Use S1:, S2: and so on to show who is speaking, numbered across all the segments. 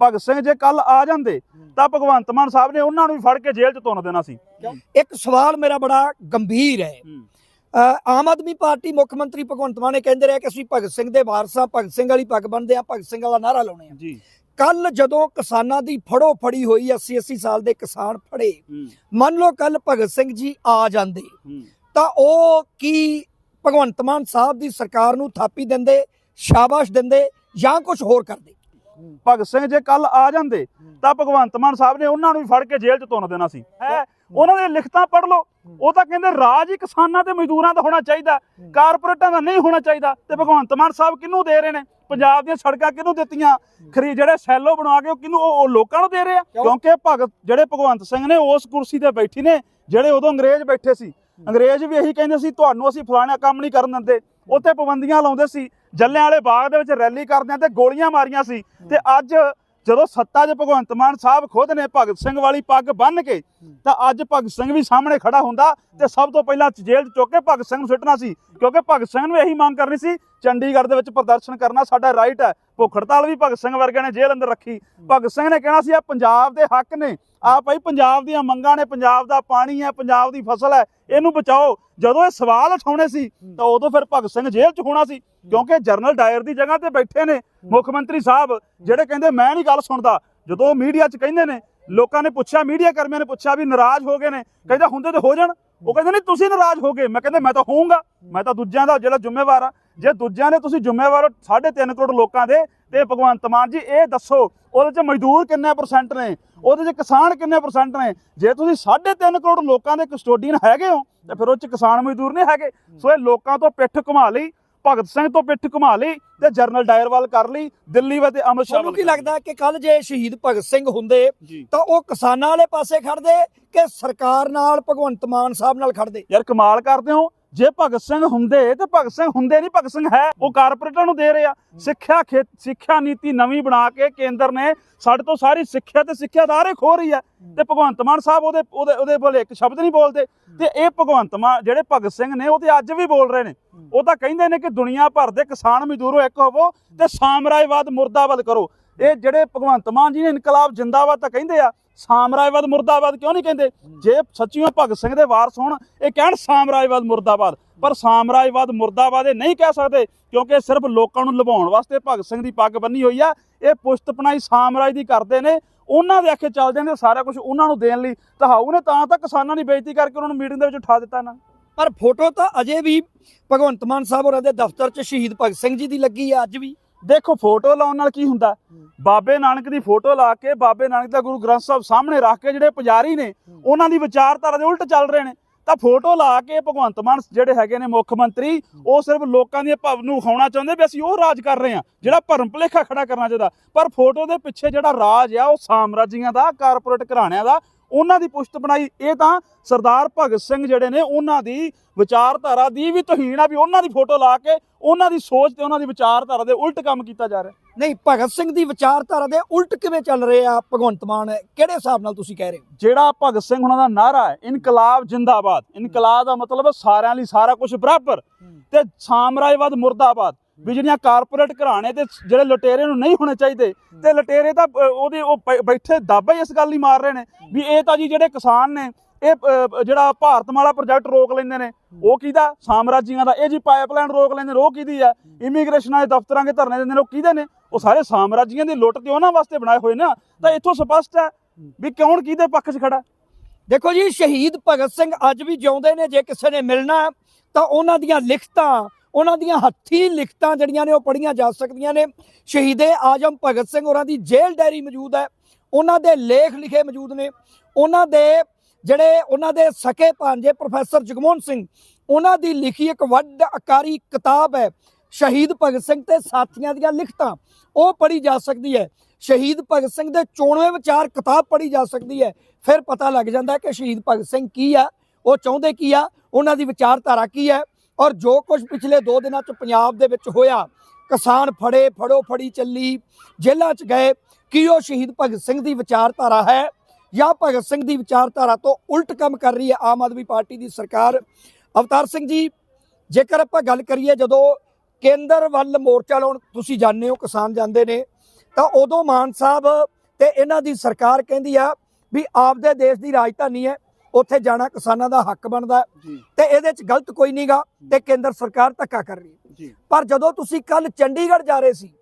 S1: ਭਗਤ ਸਿੰਘ ਜੇ ਕੱਲ ਆ ਜਾਂਦੇ ਤਾਂ ਭਗਵੰਤ ਮਾਨ ਸਾਹਿਬ ਨੇ ਉਹਨਾਂ ਨੂੰ ਵੀ ਫੜ ਕੇ ਜੇਲ੍ਹ 'ਚ ਤੁੰਨ ਦੇਣਾ ਸੀ।
S2: ਇੱਕ ਸਵਾਲ ਮੇਰਾ ਬੜਾ ਗੰਭੀਰ ਹੈ। ਆਮ ਆਦਮੀ ਪਾਰਟੀ ਮੁੱਖ ਮੰਤਰੀ ਭਗਵੰਤ ਮਾਨ ਨੇ ਕਹਿੰਦੇ ਰਹੇ ਕਿ ਅਸੀਂ ਭਗਤ ਸਿੰਘ ਦੇ ਵਾਰਸ ਹਾਂ ਭਗਤ ਸਿੰਘ ਵਾਲੀ ਪੱਗ ਬੰਨਦੇ ਹਾਂ ਭਗਤ ਸਿੰਘ ਵਾਲਾ ਨਾਰਾ ਲਾਉਣੇ ਆ
S1: ਜੀ।
S2: ਕੱਲ ਜਦੋਂ ਕਿਸਾਨਾਂ ਦੀ ਫੜੋ ਫੜੀ ਹੋਈ 80 80 ਸਾਲ ਦੇ ਕਿਸਾਨ ਫੜੇ ਮੰਨ ਲਓ ਕੱਲ ਭਗਤ ਸਿੰਘ ਜੀ ਆ ਜਾਂਦੇ ਤਾਂ ਉਹ ਕੀ ਭਗਵੰਤ ਮਾਨ ਸਾਹਿਬ ਦੀ ਸਰਕਾਰ ਨੂੰ ਥਾਪੀ ਦਿੰਦੇ ਸ਼ਾਬਾਸ਼ ਦਿੰਦੇ ਜਾਂ ਕੁਝ ਹੋਰ ਕਰਦੇ?
S1: ਭਗਤ ਸਿੰਘ ਜੇ ਕੱਲ ਆ ਜਾਂਦੇ ਤਾਂ ਭਗਵੰਤ ਮਾਨ ਸਾਹਿਬ ਨੇ ਉਹਨਾਂ ਨੂੰ ਵੀ ਫੜ ਕੇ ਜੇਲ੍ਹ 'ਚ ਤੁੰਨ ਦੇਣਾ ਸੀ। ਹੈ। ਉਹਨਾਂ ਦੇ ਲਿਖਤਾਂ ਪੜ੍ਹ ਲਓ। ਉਹ ਤਾਂ ਕਹਿੰਦੇ ਰਾਜ ਹੀ ਕਿਸਾਨਾਂ ਤੇ ਮਜ਼ਦੂਰਾਂ ਦਾ ਹੋਣਾ ਚਾਹੀਦਾ। ਕਾਰਪੋਰੇਟਾਂ ਦਾ ਨਹੀਂ ਹੋਣਾ ਚਾਹੀਦਾ। ਤੇ ਭਗਵੰਤ ਮਾਨ ਸਾਹਿਬ ਕਿਹਨੂੰ ਦੇ ਰਹੇ ਨੇ? ਪੰਜਾਬ ਦੀਆਂ ਸੜਕਾਂ ਕਿਹਨੂੰ ਦਿੱਤੀਆਂ? ਖਰੀ ਜਿਹੜੇ ਸੈਲੋ ਬਣਾ ਕੇ ਉਹ ਕਿਹਨੂੰ ਉਹ ਲੋਕਾਂ ਨੂੰ ਦੇ ਰਹੇ ਆ? ਕਿਉਂਕਿ ਭਗਤ ਜਿਹੜੇ ਭਗਵੰਤ ਸਿੰਘ ਨੇ ਉਸ ਕੁਰਸੀ ਤੇ ਬੈਠੀ ਨੇ ਜਿਹੜੇ ਉਦੋਂ ਅੰਗਰੇਜ਼ ਬੈਠੇ ਸੀ। ਅੰਗਰੇਜ਼ ਵੀ ਇਹੀ ਕਹਿੰਦੇ ਸੀ, ਤੁਹਾਨੂੰ ਅਸੀਂ ਫਲਾਣਾ ਕੰਮ ਨਹੀਂ ਕਰਨ ਦਿੰਦੇ। ਉੱਥੇ ਪਾਬੰਦੀਆਂ ਲਾਉਂਦੇ ਸੀ ਜੱਲਿਆਂ ਵਾਲੇ ਬਾਗ ਦੇ ਵਿੱਚ ਰੈਲੀ ਕਰਦਿਆਂ ਤੇ ਗੋਲੀਆਂ ਮਾਰੀਆਂ ਸੀ। ਤੇ ਅੱਜ ਜਦੋਂ ਸੱਤਾ 'ਚ ਭਗਵੰਤ ਮਾਨ ਸਾਹਿਬ ਖੁਦ ਨੇ ਭਗਤ ਸਿੰਘ ਵਾਲੀ ਪੱਗ ਬੰਨ੍ਹ ਕੇ, ਤਾਂ ਅੱਜ ਭਗਤ ਸਿੰਘ ਵੀ ਸਾਹਮਣੇ ਖੜਾ ਹੁੰਦਾ ਤੇ ਸਭ ਤੋਂ ਪਹਿਲਾਂ ਜੇਲ੍ਹ 'ਚ ਚੁੱਕ ਕੇ ਭਗਤ ਸਿੰਘ ਨੂੰ ਸੁੱਟਣਾ ਸੀ। ਕਿਉਂਕਿ ਭਗਤ ਸਿੰਘ ਨੂੰ ਇਹੀ ਮੰਗ ਕਰਨੀ ਸੀ, ਚੰਡੀਗੜ੍ਹ ਦੇ ਵਿੱਚ ਪ੍ਰਦਰਸ਼ਨ ਕਰਨਾ ਸਾਡਾ ਰਾਈਟ ਹੈ। ਭੁੱਖ ਹੜਤਾਲ ਵੀ ਭਗਤ ਸਿੰਘ ਵਰਗਿਆਂ ਨੇ ਜੇਲ੍ਹ ਅੰਦਰ ਰੱਖੀ। ਭਗਤ ਸਿੰਘ ਨੇ ਕਹਿਣਾ ਸੀ ਆ ਪੰਜਾਬ ਦੇ ਹੱਕ ਨੇ। ਆ ਭਾਈ ਪੰਜਾਬ ਦੀਆਂ ਮੰਗਾਂ ਨੇ, ਪੰਜਾਬ ਦਾ ਪਾਣੀ ਹੈ, ਪੰਜਾਬ ਦੀ ਫਸਲ ਹੈ, ਇਹਨੂੰ ਬਚਾਓ। ਜਦੋਂ ਇਹ ਸਵਾਲ ਉਠਾਉਣੇ ਸੀ, ਤਾਂ ਉਦੋਂ ਫਿਰ ਭਗਤ ਸਿੰਘ ਜੇਲ੍ਹ 'ਚ ਹੋਣਾ ਸੀ, ਕਿਉਂਕਿ ਜਰਨਲ ਡਾਇਰ ਦੀ ਜਗ੍ਹਾ ਤੇ ਬੈਠੇ ਨੇ ਮੁੱਖ ਮੰਤਰੀ ਸਾਹਿਬ, ਜਿਹੜੇ ਕਹਿੰਦੇ, ਮੈਂ ਨਹੀਂ ਗੱਲ ਸੁਣਦਾ। ਜਦੋਂ ਮੀਡੀਆ 'ਚ ਕਹਿੰਦੇ ਨੇ, ਲੋਕਾਂ ਨੇ ਪੁੱਛਿਆ, ਮੀਡੀਆ ਕਰਮੀਆਂ ਨੇ ਪੁੱਛਿਆ ਵੀ ਨਾਰਾਜ਼ ਹੋ ਗਏ ਨੇ। ਕਹਿੰਦਾ, ਹੁੰਦੇ ਤੇ ਹੋ ਜਾਣ। ਉਹ ਕਹਿੰਦੇ, ਨਹੀਂ, ਤੁਸੀਂ ਨਾਰਾਜ਼ ਹੋ ਗਏ। ਮੈਂ ਕਹਿੰਦਾ, ਮੈਂ ਤਾਂ ਹੋਊਂਗਾ। ਮੈਂ ਤਾਂ ਦੂਜਿਆਂ ਦਾ ਜਿਹੜਾ ਜ਼ਿੰਮੇਵਾਰ ਆ। ਜੇ ਦੂਜਿਆਂ ਨੇ ਤੁਸੀਂ ਜ਼ਿੰਮੇਵਾਰ ਹੋ 3.5 ਕਰੋੜ ਲੋਕਾਂ ਦੇ ਤੇ ਭਗਵੰਤ ਮਾਨ ਜੀ ਇਹ ਦੱਸੋ ਉਹਦੇ 'ਚ ਮਜ਼ਦੂਰ ਕਿੰਨੇ ਪਰਸੈਂਟ ਨੇ? ਉਹਦੇ 'ਚ ਕਿਸਾਨ ਕਿੰਨੇ ਪਰਸੈਂਟ ਨੇ? ਜੇ ਤੁਸੀਂ 3.5 ਕਰੋੜ ਲੋਕਾਂ ਦੇ ਕਸਟੋਡੀਅਨ ਹੈਗੇ ਹੋ ਤੇ ਫਿਰ ਉਹ 'ਚ ਕਿਸਾਨ ਮਜ਼ਦੂਰ ਨਹੀਂ ਹੈਗੇ। ਸੋ ਇਹ ਲੋਕਾਂ ਤੋਂ ਪਿੱਠ ਘੁਮਾ ਲਈ ਭਗਤ ਸਿੰਘ ਤੋਂ ਪਿੱਠ ਘੁਮਾ ਲਈ ਤੇ ਜਰਨਲ ਡਾਇਰ ਵੱਲ ਕਰ ਲਈ ਦਿੱਲੀ ਵੇ ਤੇ ਸ਼ਾਹ ਵੱਲ
S2: ਕੀ। ਲੱਗਦਾ ਕਿ ਕੱਲ ਜੇ ਸ਼ਹੀਦ ਭਗਤ ਸਿੰਘ ਹੁੰਦੇ ਤਾਂ ਉਹ ਕਿਸਾਨਾਂ ਵਾਲੇ ਪਾਸੇ ਖੜਦੇ ਕਿ ਸਰਕਾਰ ਨਾਲ ਭਗਵੰਤ ਮਾਨ ਸਾਹਿਬ ਨਾਲ ਖੜਦੇ
S1: ਯਾਰ ਕਮਾਲ ਕਰਦੇ ਹੋ। ਜੇ ਭਗਤ ਸਿੰਘ ਹੁੰਦੇ ਤੇ ਭਗਤ ਸਿੰਘ ਹੁੰਦੇ ਨਹੀਂ ਭਗਤ ਸਿੰਘ ਹੈ। ਉਹ ਕਾਰਪੋਰੇਟਾਂ ਨੂੰ ਦੇ ਰਹੇ ਸਿੱਖਿਆ ਸਿੱਖਿਆ ਨੀਤੀ ਨਵੀਂ ਬਣਾ ਕੇ ਕੇਂਦਰ ਨੇ ਸਾਡੇ ਤੋਂ ਸਾਰੀ ਸਿੱਖਿਆ ਤੇ ਸਿੱਖਿਆਦਾਰੇ ਖੋ ਰਹੀ ਹੈ। ਤੇ ਭਗਵੰਤ ਮਾਨ ਸਾਹਿਬ ਉਹਦੇ ਉਹਦੇ ਉਹਦੇ ਬੋਲੇ ਇੱਕ ਸ਼ਬਦ ਨਹੀਂ ਬੋਲਦੇ। ਤੇ ਇਹ ਭਗਵੰਤ ਮਾਨ ਜਿਹੜੇ ਭਗਤ ਸਿੰਘ ਨੇ ਉਹ ਤੇ ਅੱਜ ਵੀ ਬੋਲ ਰਹੇ ਨੇ। ਉਹ ਤਾਂ ਕਹਿੰਦੇ ਨੇ ਕਿ ਦੁਨੀਆ ਭਰ ਦੇ ਕਿਸਾਨ ਮਜ਼ਦੂਰੋ ਇੱਕ ਹੋਵੋ ਤੇ ਸਾਮਰਾਜਵਾਦ ਮੁਰਦਾਬਾਦ ਕਰੋ। ਇਹ ਜਿਹੜੇ ਭਗਵੰਤ ਮਾਨ ਜੀ ਨੇ ਇਨਕਲਾਬ ਜਿੰਦਾਬਾਦ ਤਾਂ ਕਹਿੰਦੇ ਆ, ਸਾਮਰਾਜਵਾਦ ਮੁਰਦਾਬਾਦ ਕਿਉਂ ਨਹੀਂ ਕਹਿੰਦੇ? ਜੇ ਸੱਚੀਓ ਭਗਤ ਸਿੰਘ ਦੇ ਵਾਰਸ ਹੋਣ, ਇਹ ਕਹਿਣ ਸਾਮਰਾਜਵਾਦ ਮੁਰਦਾਬਾਦ। ਪਰ ਸਾਮਰਾਜਵਾਦ ਮੁਰਦਾਬਾਦ ਇਹ ਨਹੀਂ ਕਹਿ ਸਕਦੇ, ਕਿਉਂਕਿ ਸਿਰਫ ਲੋਕਾਂ ਨੂੰ ਲੁਭਾਉਣ ਵਾਸਤੇ ਭਗਤ ਸਿੰਘ ਦੀ ਪੱਗ ਬੰਨੀ ਹੋਈ ਆ। ਇਹ ਪੁਸ਼ਤਪਨਾਈ ਸਾਮਰਾਜ ਦੀ ਕਰਦੇ ਨੇ। ਉਹਨਾਂ ਦੇ ਆਖੇ ਚੱਲਦੇ ਨੇ ਸਾਰਾ ਕੁਝ ਉਹਨਾਂ ਨੂੰ ਦੇਣ ਲਈ। ਤਹਾਊ ਨੇ ਤਾਂ ਤਾਂ ਕਿਸਾਨਾਂ ਦੀ ਬੇਇੱਜ਼ਤੀ ਕਰਕੇ ਉਹਨਾਂ ਨੂੰ ਮੀਟਿੰਗ ਦੇ ਵਿੱਚ ਉਠਾ ਦਿੱਤਾ ਨਾ।
S2: ਪਰ ਫੋਟੋ ਤਾਂ ਅਜੇ ਵੀ ਭਗਵੰਤ ਮਾਨ ਸਾਹਿਬ ਹੋਰਾਂ ਦੇ ਦਫ਼ਤਰ 'ਚ ਸ਼ਹੀਦ ਭਗਤ ਸਿੰਘ ਜੀ ਦੀ ਲੱਗੀ ਆ, ਅੱਜ ਵੀ।
S1: ਦੇਖੋ ਫੋਟੋ ਲਾਉਣ ਨਾਲ ਕੀ ਹੁੰਦਾ? ਬਾਬੇ ਨਾਨਕ ਦੀ ਫੋਟੋ ਲਾ ਕੇ ਬਾਬੇ ਨਾਨਕ ਦਾ ਗੁਰੂ ਗ੍ਰੰਥ ਸਾਹਿਬ ਸਾਹਮਣੇ ਰੱਖ ਕੇ ਜਿਹੜੇ ਪੁਜਾਰੀ ਨੇ ਉਹਨਾਂ ਦੀ ਵਿਚਾਰਧਾਰਾ ਦੇ ਉਲਟ ਚੱਲ ਰਹੇ ਨੇ। ਤਾਂ ਫੋਟੋ ਲਾ ਕੇ ਭਗਵੰਤ ਮਾਨ ਜਿਹੜੇ ਹੈਗੇ ਨੇ ਮੁੱਖ ਮੰਤਰੀ ਉਹ ਸਿਰਫ ਲੋਕਾਂ ਦੀਆਂ ਭਾਵ ਨੂੰ ਵਿਖਾਉਣਾ ਚਾਹੁੰਦੇ ਵੀ ਅਸੀਂ ਉਹ ਰਾਜ ਕਰ ਰਹੇ ਹਾਂ ਜਿਹੜਾ ਭਰਮ ਭੁਲੇਖਾ ਖੜਾ ਕਰਨਾ ਚਾਹੁੰਦਾ। ਪਰ ਫੋਟੋ ਦੇ ਪਿੱਛੇ ਜਿਹੜਾ ਰਾਜ ਆ ਉਹ ਸਾਮਰਾਜੀਆਂ ਦਾ ਕਾਰਪੋਰੇਟ ਘਰਾਣਿਆਂ ਦਾ ਉਹਨਾਂ ਦੀ ਪੁਸ਼ਤ ਬਣਾਈ। ਇਹ ਤਾਂ ਸਰਦਾਰ ਭਗਤ ਸਿੰਘ ਜਿਹੜੇ ਨੇ ਉਹਨਾਂ ਦੀ ਵਿਚਾਰਧਾਰਾ ਦੀ ਵੀ ਤੋਹੀਣ ਆ ਵੀ ਉਹਨਾਂ ਦੀ ਫੋਟੋ ਲਾ ਕੇ ਉਹਨਾਂ ਦੀ ਸੋਚ ਤੇ ਉਹਨਾਂ ਦੀ ਵਿਚਾਰਧਾਰਾ ਦੇ ਉਲਟ ਕੰਮ ਕੀਤਾ ਜਾ ਰਿਹਾ।
S2: ਨਹੀਂ ਭਗਤ ਸਿੰਘ ਦੀ ਵਿਚਾਰਧਾਰਾ ਦੇ ਉਲਟ ਕਿਵੇਂ ਚੱਲ ਰਹੇ ਆ ਭਗਵੰਤ ਮਾਨ? ਕਿਹੜੇ ਹਿਸਾਬ ਨਾਲ ਤੁਸੀਂ ਕਹਿ ਰਹੇ ਹੋ?
S1: ਜਿਹੜਾ ਭਗਤ ਸਿੰਘ ਉਹਨਾਂ ਦਾ ਨਾਰਾ ਹੈ ਇਨਕਲਾਬ ਜਿੰਦਾਬਾਦ। ਇਨਕਲਾਬ ਦਾ ਮਤਲਬ ਸਾਰਿਆਂ ਲਈ ਸਾਰਾ ਕੁਝ ਬਰਾਬਰ। ਤੇ ਸਾਮਰਾਜਵਾਦ ਮੁਰਦਾਬਾਦ। ਵੀ ਜਿਹੜੀਆਂ ਕਾਰਪੋਰੇਟ ਘਰਾਣੇ ਤੇ ਜਿਹੜੇ ਲਟੇਰੇ ਨੂੰ ਨਹੀਂ ਹੋਣੇ ਚਾਹੀਦੇ, ਤੇ ਲਟੇਰੇ ਤਾਂ ਉਹਦੇ ਉਹ ਬੈਠੇ ਦਾਬਾ ਹੀ ਇਸ ਗੱਲ ਹੀ ਮਾਰ ਰਹੇ ਨੇ ਵੀ ਇਹ ਤਾਂ ਜੀ ਜਿਹੜੇ ਕਿਸਾਨ ਨੇ, ਇਹ ਜਿਹੜਾ ਭਾਰਤਮਾਲਾ ਪ੍ਰੋਜੈਕਟ ਰੋਕ ਲੈਂਦੇ ਨੇ, ਉਹ ਕਿਹਦਾ? ਸਾਮਰਾਜੀਆਂ ਦਾ। ਇਹ ਜੀ ਪਾਈਪਲਾਈਨ ਰੋਕ ਲੈਂਦੇ ਨੇ, ਉਹ ਕਿਹਦੀ ਆ? ਇਮੀਗ੍ਰੇਸ਼ਨ ਦੇ ਦਫ਼ਤਰਾਂ ਦੇ ਧਰਨੇ ਦਿੰਦੇ ਨੇ, ਉਹ ਕਿਹਦੇ ਨੇ? ਉਹ ਸਾਰੇ ਸਾਮਰਾਜੀਆਂ ਦੀ ਲੁੱਟ ਤੇ ਉਹਨਾਂ ਵਾਸਤੇ ਬਣਾਏ ਹੋਏ ਨਾ। ਤਾਂ ਇੱਥੋਂ ਸਪਸ਼ਟ ਹੈ ਵੀ ਕੌਣ ਕਿਹਦੇ ਪੱਖ 'ਚ ਖੜਾ?
S2: ਦੇਖੋ ਜੀ, ਸ਼ਹੀਦ ਭਗਤ ਸਿੰਘ ਅੱਜ ਵੀ ਜਿਉਂਦੇ ਨੇ, ਜੇ ਕਿਸੇ ਨੇ ਮਿਲਣਾ, ਤਾਂ ਉਹਨਾਂ ਦੀਆਂ ਲਿਖਤਾਂ ਉਹਨਾਂ ਦੀਆਂ ਹੱਥੀਂ ਲਿਖਤਾਂ ਜਿਹੜੀਆਂ ਨੇ ਉਹ ਪੜੀਆਂ ਜਾ ਸਕਦੀਆਂ ਨੇ। ਸ਼ਹੀਦੇ ਆਜਮ ਭਗਤ ਸਿੰਘ ਹੋਰਾਂ ਦੀ ਜੇਲ੍ਹ ਡਾਇਰੀ ਮੌਜੂਦ ਹੈ। ਉਹਨਾਂ ਦੇ ਲੇਖ ਲਿਖੇ ਮੌਜੂਦ ਨੇ। ਉਹਨਾਂ ਦੇ ਜਿਹੜੇ ਉਹਨਾਂ ਦੇ ਸਕੇ ਭਾਂਜੇ ਪ੍ਰੋਫੈਸਰ ਜਗਮੋਹਨ ਸਿੰਘ, ਉਹਨਾਂ ਦੀ ਲਿਖੀ ਇੱਕ ਵੱਡ ਆਕਾਰੀ ਕਿਤਾਬ ਹੈ। ਸ਼ਹੀਦ ਭਗਤ ਸਿੰਘ ਤੇ ਸਾਥੀਆਂ ਦੀਆਂ ਲਿਖਤਾਂ, ਉਹ ਪੜ੍ਹੀ ਜਾ ਸਕਦੀ ਹੈ। ਸ਼ਹੀਦ ਭਗਤ ਸਿੰਘ ਦੇ ਚੋਣਵੇਂ ਵਿਚਾਰ ਕਿਤਾਬ ਪੜ੍ਹੀ ਜਾ ਸਕਦੀ ਹੈ। ਫਿਰ ਪਤਾ ਲੱਗ ਜਾਂਦਾ ਕਿ ਸ਼ਹੀਦ ਭਗਤ ਸਿੰਘ ਕੀ ਆ, ਉਹ ਚਾਹੁੰਦੇ ਕੀ ਆ, ਉਹਨਾਂ ਦੀ ਵਿਚਾਰਧਾਰਾ ਕੀ ਹੈ। ਔਰ ਜੋ ਕੁਝ ਪਿਛਲੇ 2 ਦਿਨਾਂ 'ਚ ਪੰਜਾਬ ਦੇ ਵਿੱਚ ਹੋਇਆ, ਕਿਸਾਨ ਫੜੇ, ਫੜੋ ਫੜੀ ਚੱਲੀ, ਜੇਲ੍ਹਾਂ 'ਚ ਗਏ ਕੀ ਉਹ ਸ਼ਹੀਦ ਭਗਤ ਸਿੰਘ ਦੀ ਵਿਚਾਰਧਾਰਾ ਹੈ ਜਾਂ ਭਗਤ ਸਿੰਘ ਦੀ ਵਿਚਾਰਧਾਰਾ ਤੋਂ ਉਲਟ ਕੰਮ ਕਰ ਰਹੀ ਹੈ ਆਮ ਆਦਮੀ ਪਾਰਟੀ ਦੀ ਸਰਕਾਰ? ਅਵਤਾਰ ਸਿੰਘ ਜੀ, ਜੇਕਰ ਆਪਾਂ ਗੱਲ ਕਰੀਏ ਜਦੋਂ ਕੇਂਦਰ ਵੱਲ ਮੋਰਚਾ ਲਾਉਣ, ਤੁਸੀਂ ਜਾਣਦੇ ਹੋ ਕਿਸਾਨ ਜਾਂਦੇ ਨੇ, ਤਾਂ ਉਦੋਂ ਮਾਨ ਸਾਹਿਬ ਤੇ ਇਹਨਾਂ ਦੀ ਸਰਕਾਰ ਕਹਿੰਦੀ ਆ ਵੀ ਆਪਦੇ ਦੇਸ਼ ਦੀ ਰਾਜਧਾਨੀ ਹੈ ਉੱਥੇ ਜਾਣਾ ਕਿਸਾਨਾਂ ਦਾ ਹੱਕ ਬਣਦਾ ਤੇ ਇਹਦੇ 'ਚ ਗਲਤ ਕੋਈ ਨਹੀਂਗਾ ਤੇ ਕੇਂਦਰ ਸਰਕਾਰ ਧੱਕਾ ਕਰ ਰਹੀ ਹੈ। ਪਰ ਜਦੋਂ ਤੁਸੀਂ ਕੱਲ ਚੰਡੀਗੜ੍ਹ ਜਾ ਰਹੇ ਸੀ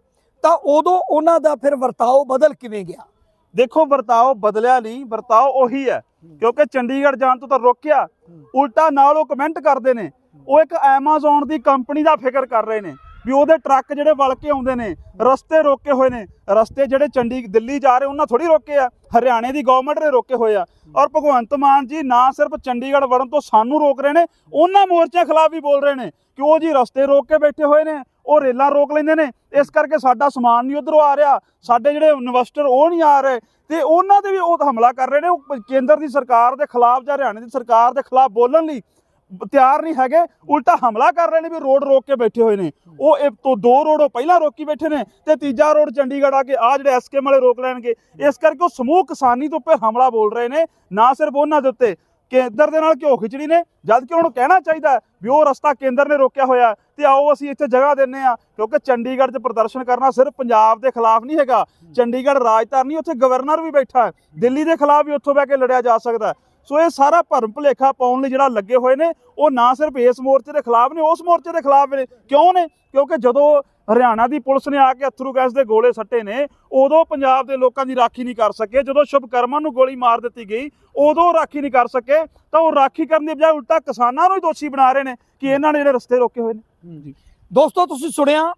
S2: ਤਾਂ ਉਦੋਂ ਉਹਨਾਂ ਦਾ ਫਿਰ ਵਰਤਾਓ ਬਦਲ ਕਿਵੇਂ ਗਿਆ?
S1: ਦੇਖੋ ਵਰਤਾਓ ਬਦਲਿਆ ਨਹੀਂ ਵਰਤਾਓ ਉਹੀ ਹੈ। ਕਿਉਂਕਿ ਚੰਡੀਗੜ੍ਹ ਜਾਣ ਤੋਂ ਤਾਂ ਰੋਕਿਆ ਉਲਟਾ ਨਾਲ ਉਹ ਕਮੈਂਟ ਕਰਦੇ ਨੇ। ਉਹ ਇੱਕ ਐਮਾਜ਼ੋਨ ਦੀ ਕੰਪਨੀ ਦਾ ਫਿਕਰ ਕਰ ਰਹੇ ਨੇ। ਵੀ ਉਹਦੇ ਟਰੱਕ ਜਿਹੜੇ ਵਲ ਕੇ ਆਉਂਦੇ ਨੇ, ਰਸਤੇ ਰੋਕੇ ਹੋਏ ਨੇ, ਰਸਤੇ ਜਿਹੜੇ ਚੰਡੀ ਦਿੱਲੀ ਜਾ ਰਹੇ, ਉਹਨਾਂ ਥੋੜੀ ਰੋਕੇ ਆ, ਹਰਿਆਣੇ ਦੀ ਗਵਰਨਮੈਂਟ ਨੇ ਰੋਕੇ ਹੋਏ ਆ। ਔਰ ਭਗਵੰਤ ਮਾਨ ਜੀ ਨਾ ਸਿਰਫ ਚੰਡੀਗੜ੍ਹ ਵੜਨ ਤੋਂ ਸਾਨੂੰ ਰੋਕ ਰਹੇ ਨੇ, ਉਹਨਾਂ ਮੋਰਚਿਆਂ ਖਿਲਾਫ ਵੀ ਬੋਲ ਰਹੇ ਨੇ ਕਿ ਉਹ ਜੀ ਰਸਤੇ ਰੋਕ ਕੇ ਬੈਠੇ ਹੋਏ ਨੇ, ਉਹ ਰੇਲਾਂ ਰੋਕ ਲੈਂਦੇ ਨੇ, ਇਸ ਕਰਕੇ ਸਾਡਾ ਸਮਾਨ ਨਹੀਂ ਉਧਰੋਂ ਆ ਰਿਹਾ, ਸਾਡੇ ਜਿਹੜੇ ਇਨਵੈਸਟਰ ਉਹ ਨਹੀਂ ਆ ਰਹੇ, ਤੇ ਉਹਨਾਂ ਤੇ ਵੀ ਉਹ ਹਮਲਾ ਕਰ ਰਹੇ ਨੇ, ਉਹ ਕੇਂਦਰ ਦੀ ਸਰਕਾਰ ਦੇ ਖਿਲਾਫ ਜਾਂ ਹਰਿਆਣੇ ਦੀ ਸਰਕਾਰ ਦੇ ਖਿਲਾਫ ਬੋਲਣ ਲਈ। ਤਿਆਰ ਨਹੀਂ ਹੈਗੇ, ਉਲਟਾ ਹਮਲਾ ਕਰ ਰਹੇ ਨੇ ਵੀ ਰੋਡ ਰੋਕ ਕੇ ਬੈਠੇ ਹੋਏ ਨੇ। ਉਹ ਇਹ ਤੋਂ ਦੋ ਰੋਡ ਉਹ ਪਹਿਲਾਂ ਰੋਕੀ ਬੈਠੇ ਨੇ ਤੇ ਤੀਜਾ ਰੋਡ ਚੰਡੀਗੜ੍ਹ ਆ ਕੇ ਆ ਜਿਹੜੇ ਐਸਕੇਮ ਵਾਲੇ ਰੋਕ ਲੈਣਗੇ। ਇਸ ਕਰਕੇ ਉਹ ਸਮੂਹ ਕਿਸਾਨੀ ਦੇ ਉੱਪਰ ਹਮਲਾ ਬੋਲ ਰਹੇ ਨੇ, ਨਾ ਸਿਰਫ ਉਹਨਾਂ ਦੇ ਉੱਤੇ। ਕੇਂਦਰ ਦੇ ਨਾਲ ਘਿਓ ਖਿਚੜੀ ਨੇ ਜਦ ਕਿ ਉਹਨਾਂ ਨੂੰ ਕਹਿਣਾ ਚਾਹੀਦਾ ਵੀ ਉਹ ਰਸਤਾ ਕੇਂਦਰ ਨੇ ਰੋਕਿਆ ਹੋਇਆ ਹੈ ਤੇ ਆਓ ਅਸੀਂ ਇੱਥੇ ਜਗ੍ਹਾ ਦਿੰਨੇ ਆ ਕਿਉਂਕਿ ਚੰਡੀਗੜ੍ਹ 'ਚ ਪ੍ਰਦਰਸ਼ਨ ਕਰਨਾ ਸਿਰਫ ਪੰਜਾਬ ਦੇ ਖਿਲਾਫ ਨਹੀਂ ਹੈਗਾ। ਚੰਡੀਗੜ੍ਹ ਰਾਜਧਾਨੀ, ਉੱਥੇ ਗਵਰਨਰ ਵੀ ਬੈਠਾ ਹੈ। ਦਿੱਲੀ ਦੇ ਖਿਲਾਫ ਵੀ ਉੱਥੋਂ ਬਹਿ ਕੇ ਲੜਿਆ ਜਾ ਸਕਦਾ ਸੋ ਇਹ ਸਾਰਾ ਭਰਮ ਭੁਲੇਖਾ ਪਾਉਣ ਲਈ ਜਿਹੜਾ ਲੱਗੇ ਹੋਏ ਨੇ, ਉਹ ਨਾ ਸਿਰਫ ਇਸ ਮੋਰਚੇ ਦੇ ਖਿਲਾਫ ਨੇ, ਉਸ ਮੋਰਚੇ ਦੇ ਖਿਲਾਫ ਨੇ। ਕਿਉਂ ਨੇ? ਕਿਉਂਕਿ ਜਦੋਂ ਹਰਿਆਣਾ ਦੀ ਪੁਲਿਸ ਨੇ ਆ ਕੇ ਅਥਰੂ ਗੈਸ ਦੇ ਗੋਲੇ ਸੱਟੇ ਨੇ, ਉਦੋਂ ਪੰਜਾਬ ਦੇ ਲੋਕਾਂ ਦੀ ਰਾਖੀ ਨਹੀਂ ਕਰ ਸਕੇ। ਜਦੋਂ ਸ਼ੁਭਕਰਮਾ ਨੂੰ ਗੋਲੀ ਮਾਰ ਦਿੱਤੀ ਗਈ, ਉਦੋਂ ਰਾਖੀ ਨਹੀਂ ਕਰ ਸਕੇ। ਤਾਂ ਉਹ ਰਾਖੀ ਕਰਨ ਦੀ ਬਜਾਏ ਉਲਟਾ ਕਿਸਾਨਾਂ ਨੂੰ ਹੀ ਦੋਸ਼ੀ ਬਣਾ ਰਹੇ ਨੇ ਕਿ ਇਹਨਾਂ ਨੇ ਜਿਹੜੇ ਰਸਤੇ ਰੋਕੇ ਹੋਏ ਨੇ। ਜੀ।
S2: ਦੋਸਤੋ, ਤੁਸੀਂ ਸੁਣਿਆ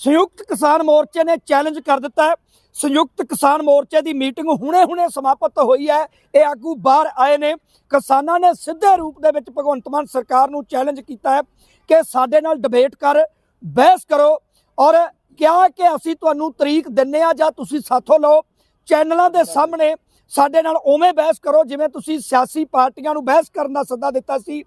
S2: ਸੰਯੁਕਤ ਕਿਸਾਨ ਮੋਰਚੇ ਨੇ ਚੈਲੰਜ ਕਰ ਦਿੱਤਾ ਹੈ। ਸੰਯੁਕਤ ਕਿਸਾਨ ਮੋਰਚੇ ਦੀ ਮੀਟਿੰਗ ਹੁਣੇ-ਹੁਣੇ ਸਮਾਪਤ ਹੋਈ ਹੈ। ਇਹ ਆਗੂ ਬਾਹਰ ਆਏ ਨੇ। ਕਿਸਾਨਾਂ ਨੇ ਸਿੱਧੇ ਰੂਪ ਦੇ ਵਿੱਚ ਭਗਵੰਤ ਮਾਨ ਸਰਕਾਰ ਨੂੰ ਚੈਲੰਜ ਕੀਤਾ ਹੈ ਕਿ ਸਾਡੇ ਨਾਲ ਡਿਬੇਟ ਕਰ, ਬਹਿਸ ਕਰੋ ਔਰ ਕਿਹਾ ਕਿ ਅਸੀਂ ਤੁਹਾਨੂੰ ਤਰੀਕ ਦਿੰਨੇ ਆ ਜਾਂ ਤੁਸੀਂ ਸਾਥੋਂ ਲਓ। ਚੈਨਲਾਂ ਦੇ ਸਾਹਮਣੇ ਸਾਡੇ ਨਾਲ ਉਵੇਂ ਬਹਿਸ ਕਰੋ ਜਿਵੇਂ ਤੁਸੀਂ ਸਿਆਸੀ ਪਾਰਟੀਆਂ ਨੂੰ ਬਹਿਸ ਕਰਨ ਦਾ ਸੱਦਾ ਦਿੱਤਾ ਸੀ।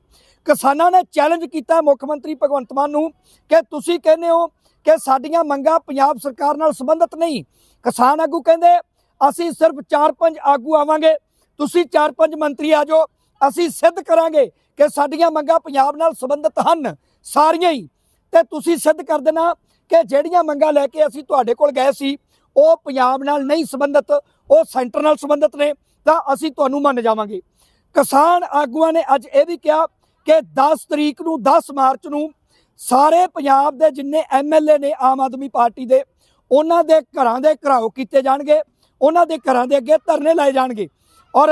S2: ਕਿਸਾਨਾਂ ਨੇ ਚੈਲੰਜ ਕੀਤਾ ਮੁੱਖ ਮੰਤਰੀ ਭਗਵੰਤ ਮਾਨ ਨੂੰ ਕਿ ਤੁਸੀਂ ਕਹਿੰਦੇ ਹੋ ਕਿ ਸਾਡੀਆਂ ਮੰਗਾਂ ਪੰਜਾਬ ਸਰਕਾਰ ਨਾਲ ਸੰਬੰਧਿਤ ਨਹੀਂ। ਕਿਸਾਨ ਆਗੂ ਕਹਿੰਦੇ, ਅਸੀਂ ਸਿਰਫ 4-5 ਆਗੂ ਆਵਾਂਗੇ, ਤੁਸੀਂ 4-5 ਮੰਤਰੀ ਆ ਜਾਓ, ਅਸੀਂ ਸਿੱਧ ਕਰਾਂਗੇ ਕਿ ਸਾਡੀਆਂ ਮੰਗਾਂ ਪੰਜਾਬ ਨਾਲ ਸੰਬੰਧਿਤ ਹਨ, ਸਾਰੀਆਂ ਹੀ। ਤੇ ਤੁਸੀਂ ਸਿੱਧ ਕਰ ਦੇਣਾ ਕਿ ਜਿਹੜੀਆਂ ਮੰਗਾਂ ਲੈ ਕੇ ਅਸੀਂ ਤੁਹਾਡੇ ਕੋਲ ਗਏ ਸੀ, ਉਹ ਪੰਜਾਬ ਨਾਲ ਨਹੀਂ ਸੰਬੰਧਿਤ, ਉਹ ਸੈਂਟਰ ਨਾਲ ਸੰਬੰਧਿਤ ਨੇ, ਤਾਂ ਅਸੀਂ ਤੁਹਾਨੂੰ ਮੰਨ ਜਾਵਾਂਗੇ। ਕਿਸਾਨ ਆਗੂਆਂ ਨੇ ਅੱਜ ਇਹ ਵੀ ਕਿਹਾ ਕਿ 10 ਤਰੀਕ ਨੂੰ 10 ਮਾਰਚ ਨੂੰ ਸਾਰੇ ਪੰਜਾਬ ਦੇ ਜਿੰਨੇ ਐਮਐਲਏ ਨੇ ਆਮ ਆਦਮੀ ਪਾਰਟੀ ਦੇ, ਉਹਨਾਂ ਦੇ ਘਰਾਂ ਦੇ ਘਰਾਓ ਕੀਤੇ ਜਾਣਗੇ, ਉਹਨਾਂ ਦੇ ਘਰਾਂ ਦੇ ਅੱਗੇ ਧਰਨੇ ਲਾਏ ਜਾਣਗੇ। ਔਰ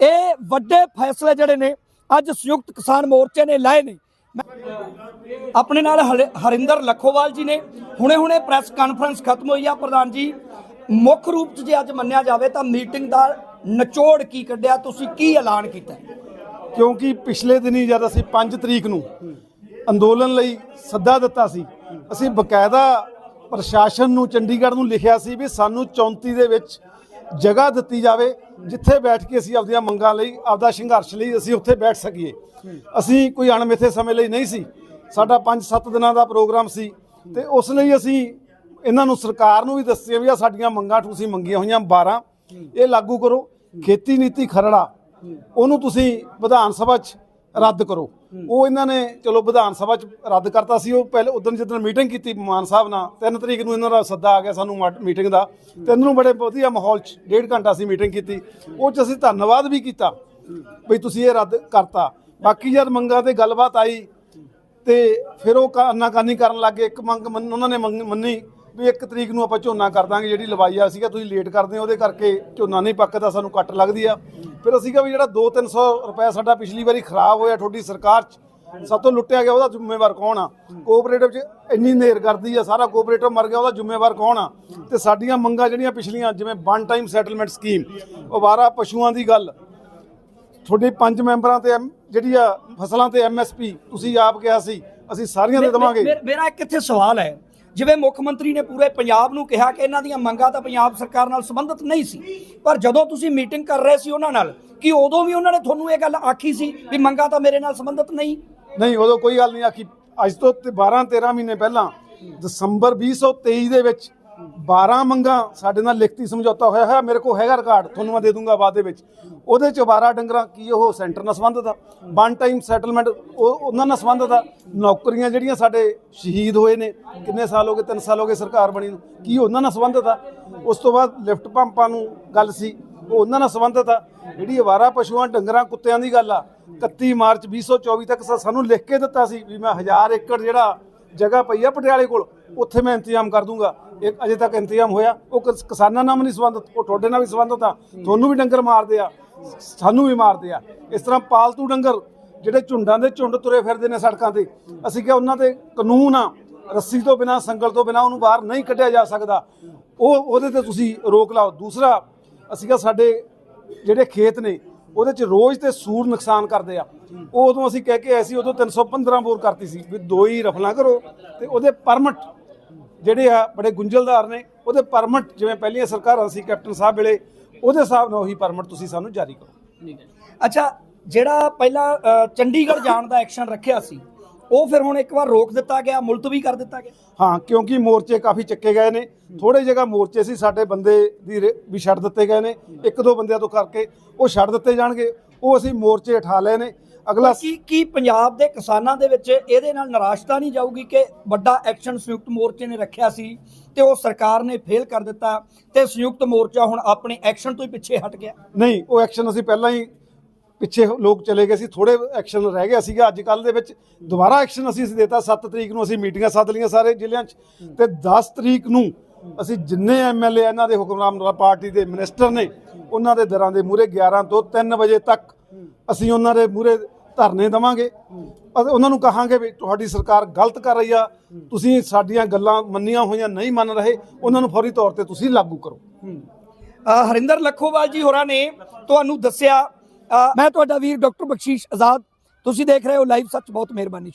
S2: ਇਹ ਵੱਡੇ ਫੈਸਲੇ ਜਿਹੜੇ ਨੇ, ਅੱਜ ਸੰਯੁਕਤ ਕਿਸਾਨ ਮੋਰਚੇ ਨੇ ਲਾਏ ਨੇ। ਮੈਂ- ਆਪਣੇ ਨਾਲ ਹਰ- ਹਰਿੰਦਰ ਲਖੋਵਾਲ ਜੀ ਨੇ, ਹੁਣੇ-ਹੁਣੇ ਪ੍ਰੈਸ ਕਾਨਫਰੰਸ ਖਤਮ ਹੋਈ ਆ ਪ੍ਰਧਾਨ ਜੀ। ਮੁੱਖ ਰੂਪ 'ਚ ਜੇ ਅੱਜ ਮੰਨਿਆ ਜਾਵੇ ਤਾਂ ਮੀਟਿੰਗ ਦਾ ਨਿਚੋੜ ਕੀ ਕੱਢਿਆ, ਤੁਸੀਂ ਕੀ ਐਲਾਨ ਕੀਤਾ?
S3: ਕਿਉਂਕਿ ਪਿਛਲੇ ਦਿਨੀ ਜਦ ਅਸੀਂ 5 ਤਰੀਕ ਨੂੰ ਅੰਦੋਲਨ ਲਈ ਸੱਦਾ ਦਿੱਤਾ ਸੀ। ਅਸੀਂ ਬਕਾਇਦਾ ਪ੍ਰਸ਼ਾਸਨ ਨੂੰ, ਚੰਡੀਗੜ੍ਹ ਨੂੰ ਲਿਖਿਆ ਸੀ ਵੀ ਸਾਨੂੰ 34 ਦੇ ਵਿੱਚ ਜਗ੍ਹਾ ਦਿੱਤੀ ਜਾਵੇ, ਜਿੱਥੇ ਬੈਠ ਕੇ ਅਸੀਂ ਆਪਣੀਆਂ ਮੰਗਾਂ ਲਈ, ਆਪਦਾ ਸੰਘਰਸ਼ ਲਈ ਅਸੀਂ ਉੱਥੇ ਬੈਠ ਸਕੀਏ। ਅਸੀਂ ਕੋਈ ਅਣਮਿੱਥੇ ਸਮੇਂ ਲਈ ਨਹੀਂ ਸੀ। ਸਾਡਾ 5-7 ਦਿਨਾਂ ਦਾ ਪ੍ਰੋਗਰਾਮ ਸੀ ਤੇ ਉਸ ਲਈ ਅਸੀਂ ਇਹਨਾਂ ਨੂੰ ਸਰਕਾਰ ਨੂੰ ਵੀ ਦੱਸਿਆ ਵੀ ਆ ਸਾਡੀਆਂ ਮੰਗਾਂ ਤੁਸੀਂ ਮੰਗੀਆਂ ਹੋਈਆਂ 12 ਇਹ ਲਾਗੂ ਕਰੋ। ਖੇਤੀ ਨੀਤੀ ਖਰੜਾ। ਉਹਨੂੰ ਤੁਸੀਂ ਵਿਧਾਨ ਸਭਾ 'ਚ ਰੱਦ ਕਰੋ। ਉਹ ਇਹਨਾਂ ਨੇ ਚਲੋ ਵਿਧਾਨ ਸਭਾ 'ਚ ਰੱਦ ਕਰਤਾ ਸੀ ਉਹ ਪਹਿਲੇ ਉਦੋਂ ਜਦੋਂ ਮੀਟਿੰਗ ਕੀਤੀ ਮਾਨ ਸਾਹਿਬ ਨਾਲ 3 ਤਰੀਕ ਨੂੰ ਇਹਨਾਂ ਦਾ ਸੱਦਾ ਆ ਗਿਆ ਸਾਨੂੰ ਮੀਟਿੰਗ ਦਾ। ਤੇ ਇਹਨਾਂ ਨੂੰ ਬੜੇ ਵਧੀਆ ਮਾਹੌਲ 'ਚ ਡੇਢ ਘੰਟਾ ਅਸੀਂ ਮੀਟਿੰਗ ਕੀਤੀ। ਉਹ 'ਚ ਅਸੀਂ ਧੰਨਵਾਦ ਵੀ ਕੀਤਾ ਬਈ ਤੁਸੀਂ ਇਹ ਰੱਦ ਕਰਤਾ। ਬਾਕੀ ਜਦ ਮੰਗਾਂ ਤੇ ਗੱਲਬਾਤ ਆਈ ਤੇ ਫਿਰ ਉਹ ਨਾਕਾਨੀ ਕਰਨ ਲੱਗੇ ਇੱਕ ਮੰਗ ਉਹਨਾਂ ਨੇ ਮੰਗ- ਮੰਨੀ ਵੀ ਇੱਕ ਤਰੀਕ ਨੂੰ ਆਪਾਂ ਝੋਨਾ ਕਰ ਦਾਂਗੇ ਜਿਹੜੀ ਲਵਾਈਆ ਸੀਗਾ ਤੁਸੀਂ ਲੇਟ ਕਰਦੇ ਹੋ ਉਹਦੇ ਕਰਕੇ ਝੋਨਾ ਨਹੀਂ ਪੱਕਦਾ ਸਾਨੂੰ ਕੱਟ ਲੱਗਦੀ ਆ। ਫਿਰ ਅਸੀਂ ਕਿਹਾ ਵੀ ਜਿਹੜਾ 2-300 ਰੁਪਏ ਸਾਡਾ ਪਿਛਲੀ ਵਾਰੀ ਖਰਾਬ ਹੋਇਆ ਤੁਹਾਡੀ ਸਰਕਾਰ 'ਚ ਸਾਤੋਂ ਲੁੱਟਿਆ ਗਿਆ ਉਹਦਾ ਜ਼ਿੰਮੇਵਾਰ ਕੌਣ ਆ? ਕੋਆਪਰੇਟਿਵ 'ਚ ਇੰਨੀ ਨੇਰ ਕਰਦੀ ਆ ਸਾਰਾ ਕੋਆਪਰੇਟਿਵ ਮਰ ਗਿਆ ਉਹਦਾ ਜ਼ਿੰਮੇਵਾਰ ਕੌਣ ਆ? ਤੇ ਸਾਡੀਆਂ ਮੰਗਾਂ ਜਿਹੜੀਆਂ ਪਿਛਲੀਆਂ ਜਿਵੇਂ ਵਨ ਟਾਈਮ ਸੈਟਲਮੈਂਟ ਸਕੀਮ ਅਵਾਰਾ ਪਸ਼ੂਆਂ ਦੀ ਗੱਲ। ਤੁਹਾਡੇ ਪੰਜ ਮੈਂਬਰਾਂ ਤੇ ਜਿਹੜੀ ਆ ਫਸਲਾਂ ਤੇ ਐਮਐਸਪੀ ਤੁਸੀਂ ਆਪ ਕਿਹਾ ਸੀ ਅਸੀਂ ਸਾਰੀਆਂ ਦੇ ਦੇਵਾਂਗੇ।
S2: ਮੇਰਾ ਇੱਕ ਇੱਥੇ ਸਵਾਲ ਹੈ। ਜਿਵੇਂ ਮੁੱਖ ਮੰਤਰੀ ਨੇ ਪੂਰੇ ਪੰਜਾਬ ਨੂੰ ਕਿਹਾ ਕਿ ਇਹਨਾਂ ਦੀਆਂ ਮੰਗਾਂ ਤਾਂ ਪੰਜਾਬ ਸਰਕਾਰ ਨਾਲ ਸੰਬੰਧਿਤ ਨਹੀਂ ਸੀ, ਪਰ ਜਦੋਂ ਤੁਸੀਂ ਮੀਟਿੰਗ ਕਰ ਰਹੇ ਸੀ ਉਹਨਾਂ ਨਾਲ, ਕਿ ਉਦੋਂ ਵੀ ਉਹਨਾਂ ਨੇ ਤੁਹਾਨੂੰ ਇਹ ਗੱਲ ਆਖੀ ਸੀ ਵੀ ਮੰਗਾਂ ਤਾਂ ਮੇਰੇ ਨਾਲ ਸੰਬੰਧਿਤ ਨਹੀਂ?
S3: ਨਹੀਂ, ਉਦੋਂ ਕੋਈ ਗੱਲ ਨਹੀਂ ਆਖੀ। ਅੱਜ ਤੋਂ ਤੇ 12 13 ਮਹੀਨੇ ਪਹਿਲਾਂ, ਦਸੰਬਰ 2023 ਦੇ ਵਿੱਚ 12 ਮੰਗਾਂ ਸਾਡੇ ਨਾਲ ਲਿਖਤੀ ਸਮਝੌਤਾ ਹੋਇਆ ਹੋਇਆ, ਮੇਰੇ ਕੋਲ ਹੈਗਾ ਰਿਕਾਰਡ, ਤੁਹਾਨੂੰ ਮੈਂ ਦੇ ਦੂੰਗਾ ਬਾਅਦ ਦੇ ਵਿੱਚ। ਉਹਦੇ ਚ 12 ਡੰਗਰਾਂ, ਕੀ ਉਹ ਸੈਂਟਰ ਨਾਲ ਸੰਬੰਧਿਤ ਆ? ਵਨ ਟਾਈਮ ਸੈਟਲਮੈਂਟ ਉਹ ਉਹਨਾਂ ਨਾਲ ਸੰਬੰਧਿਤ ਆ? ਨੌਕਰੀਆਂ ਜਿਹੜੀਆਂ ਸਾਡੇ ਸ਼ਹੀਦ ਹੋਏ ਨੇ, ਕਿੰਨੇ ਸਾਲ ਹੋ ਗਏ 3 ਸਾਲ ਹੋ ਗਏ ਸਰਕਾਰ ਬਣੀ ਨੂੰ, ਕੀ ਉਹਨਾਂ ਨਾਲ ਸੰਬੰਧਿਤ ਆ? ਉਸ ਤੋਂ ਬਾਅਦ ਲਿਫਟ ਪੰਪਾਂ ਨੂੰ ਗੱਲ ਸੀ, ਉਹ ਉਹਨਾਂ ਨਾਲ ਸੰਬੰਧਿਤ ਆ? ਜਿਹੜੀ ਅਵਾਰਾ ਪਸ਼ੂਆਂ, ਡੰਗਰਾਂ, ਕੁੱਤਿਆਂ ਦੀ ਗੱਲ ਆ 31 ਮਾਰਚ 2024 ਤੱਕ ਸਾਨੂੰ ਲਿਖ ਕੇ ਦਿੱਤਾ ਸੀ ਵੀ ਮੈਂ 1000 ਏਕੜ ਜਿਹੜਾ ਜਗ੍ਹਾ ਪਈ ਆ ਪਟਿਆਲੇ ਕੋਲ, ਉੱਥੇ ਮੈਂ ਇੰਤਜ਼ਾਮ ਕਰ ਦੂੰਗਾ। ਇਹ ਅਜੇ ਤੱਕ ਇੰਤਜ਼ਾਮ ਹੋਇਆ, ਉਹ ਕਿਸ- ਕਿਸਾਨਾਂ ਨਾਲ ਵੀ ਨਹੀਂ ਸੰਬੰਧਿਤ, ਉਹ ਤੁਹਾਡੇ ਨਾਲ ਵੀ ਸੰਬੰਧਿਤ ਆ, ਤੁਹਾਨੂੰ ਵੀ ਡੰਗਰ ਮਾਰਦੇ ਆ, ਸਾਨੂੰ ਵੀ ਮਾਰਦੇ ਆ। ਇਸ ਤਰ੍ਹਾਂ ਪਾਲਤੂ ਡੰਗਰ ਜਿਹੜੇ ਝੁੰਡਾਂ ਦੇ ਝੁੰਡ ਤੁਰੇ ਫਿਰਦੇ ਨੇ ਸੜਕਾਂ ਤੇ, ਅਸੀਂ ਕਿਹਾ ਉਹਨਾਂ ਤੇ ਕਾਨੂੰਨ ਆ, ਰੱਸੀ ਤੋਂ ਬਿਨਾ, ਸੰਗਲ ਤੋਂ ਬਿਨਾ ਉਹਨੂੰ ਬਾਹਰ ਨਹੀਂ ਕੱਢਿਆ ਜਾ ਸਕਦਾ। ਉਹ, ਉਹਦੇ ਤੇ ਤੁਸੀਂ ਰੋਕ ਲਾਓ। ਦੂਸਰਾ, ਅਸੀਂ ਕਿਹਾ ਸਾਡੇ ਜਿਹੜੇ ਖੇਤ ਨੇ, ਉਹਦੇ ਚ ਰੋਜ਼ ਤੇ ਸੂਰ ਨੁਕਸਾਨ ਕਰਦੇ ਆ। ਉਹ ਉਦੋਂ ਅਸੀਂ ਕਹਿ ਕੇ ਆਏ ਸੀ, ਉਦੋਂ 315 ਬੋਰ ਕਰਤੀ ਸੀ, ਵੀ ਦੋ ਹੀ ਰਫਲਾਂ ਕਰੋ ਤੇ ਉਹਦੇ ਪਰਮਿਟ ਜਿਹੜੇ ਆ ਬੜੇ ਗੁੰਝਲਦਾਰ ਨੇ ਉਹਦੇ ਪਰਮਿਟ ਜਿਵੇਂ ਪਹਿਲੀਆਂ ਸਰਕਾਰਾਂ ਸੀ ਕੈਪਟਨ ਸਾਹਿਬ ਵੇਲੇ ਉਹਦੇ ਹਿਸਾਬ ਨਾਲ ਉਹੀ ਪਰਮਿਟ ਤੁਸੀਂ ਸਾਨੂੰ ਜਾਰੀ ਕਰੋ।
S2: ਅੱਛਾ ਜਿਹੜਾ ਪਹਿਲਾਂ ਚੰਡੀਗੜ੍ਹ ਜਾਣ ਦਾ ਐਕਸ਼ਨ ਰੱਖਿਆ ਸੀ ਉਹ ਫਿਰ ਹੁਣ ਇੱਕ ਵਾਰ ਰੋਕ ਦਿੱਤਾ ਗਿਆ ਮੁਲਤਵੀ ਕਰ ਦਿੱਤਾ ਗਿਆ?
S3: ਹਾਂ ਕਿਉਂਕਿ ਮੋਰਚੇ ਕਾਫੀ ਚੱਕੇ ਗਏ ਨੇ। ਥੋੜੇ ਜਗ੍ਹਾ ਮੋਰਚੇ ਸੀ ਸਾਡੇ ਬੰਦੇ ਦੀ ਰੇ- ਵੀ ਛੱਡ ਦਿੱਤੇ ਗਏ ਨੇ। ਇੱਕ ਦੋ ਬੰਦਿਆਂ ਤੋਂ ਕਰਕੇ ਉਹ ਛੱਡ ਦਿੱਤੇ ਜਾਣਗੇ। ਉਹ ਅਸੀਂ ਮੋਰਚੇ ਉਠਾ ਲਏ ਨੇ। ਅਗਲਾ
S2: ਕੀ ਕੀ ਪੰਜਾਬ ਦੇ ਕਿਸਾਨਾਂ ਦੇ ਵਿੱਚ ਇਹਦੇ ਨਾਲ ਨਿਰਾਸ਼ਤਾ ਨਹੀਂ ਜਾਊਗੀ ਕਿ ਵੱਡਾ ਐਕਸ਼ਨ ਸੰਯੁਕਤ ਮੋਰਚੇ ਨੇ ਰੱਖਿਆ ਸੀ ਤੇ ਉਹ ਸਰਕਾਰ ਨੇ ਫੇਲ ਕਰ ਦਿੱਤਾ ਤੇ ਸੰਯੁਕਤ ਮੋਰਚਾ ਹੁਣ ਆਪਣੇ ਐਕਸ਼ਨ ਤੋਂ ਹੀ ਪਿੱਛੇ ਹਟ ਗਿਆ?
S3: ਨਹੀਂ ਉਹ ਐਕਸ਼ਨ ਅਸੀਂ ਪਹਿਲਾਂ ਹੀ ਪਿੱਛੇ ਲੋਕ ਚਲੇ ਗਏ ਸੀ ਥੋੜੇ ਐਕਸ਼ਨ ਰਹਿ ਗਿਆ ਸੀਗਾ। ਅੱਜ ਕੱਲ ਦੇ ਵਿੱਚ ਦੁਬਾਰਾ ਐਕਸ਼ਨ ਅਸੀਂ ਅਸੀਂ ਦੇਤਾ। 7 ਤਰੀਕ ਨੂੰ ਅਸੀਂ ਮੀਟਿੰਗਾਂ ਸੱਦ ਲਈਆਂ ਸਾਰੇ ਜ਼ਿਲ੍ਹਿਆਂ 'ਚ ਤੇ 10 ਤਰੀਕ ਨੂੰ ਅਸੀਂ ਜਿੰਨੇ ਐਮਐਲਏ ਇਹਨਾਂ ਦੇ ਹੁਕਮਰਾਨ ਪਾਰਟੀ ਦੇ ਮਿਨਿਸਟਰ ਨੇ ਉਹਨਾਂ ਦੇ ਦਰਾਂ ਦੇ ਮੂਹਰੇ 11 ਤੋਂ 3 ਵਜੇ ਤੱਕ ਅਸੀਂ ਉਹਨਾਂ ਦੇ ਮੂਹਰੇ ਧਰਨੇ ਦਵਾਂਗੇ। ਅਤੇ ਉਹਨਾਂ ਨੂੰ ਕਹਾਂਗੇ ਵੀ ਤੁਹਾਡੀ ਸਰਕਾਰ ਗਲਤ ਕਰ ਰਹੀ ਆ। ਤੁਸੀਂ ਸਾਡੀਆਂ ਗੱਲਾਂ ਮੰਨੀਆਂ ਹੋਈਆਂ ਨਹੀਂ ਮੰਨ ਰਹੇ, ਉਹਨਾਂ ਨੂੰ ਫੌਰੀ ਤੌਰ ਤੇ ਤੁਸੀਂ ਲਾਗੂ ਕਰੋ।
S2: ਹਰਿੰਦਰ ਲੱਖੋਵਾਲ ਜੀ ਹੋਰਾਂ ਨੇ ਤੁਹਾਨੂੰ ਦੱਸਿਆ ਮੈਂ ਤੁਹਾਡਾ ਵੀਰ ਡਾਕਟਰ ਬਖਸ਼ੀਸ਼ ਆਜ਼ਾਦ, ਤੁਸੀਂ ਦੇਖ ਰਹੇ ਹੋ ਲਾਈਵ ਸੱਚ, ਬਹੁਤ ਮਿਹਰਬਾਨੀ।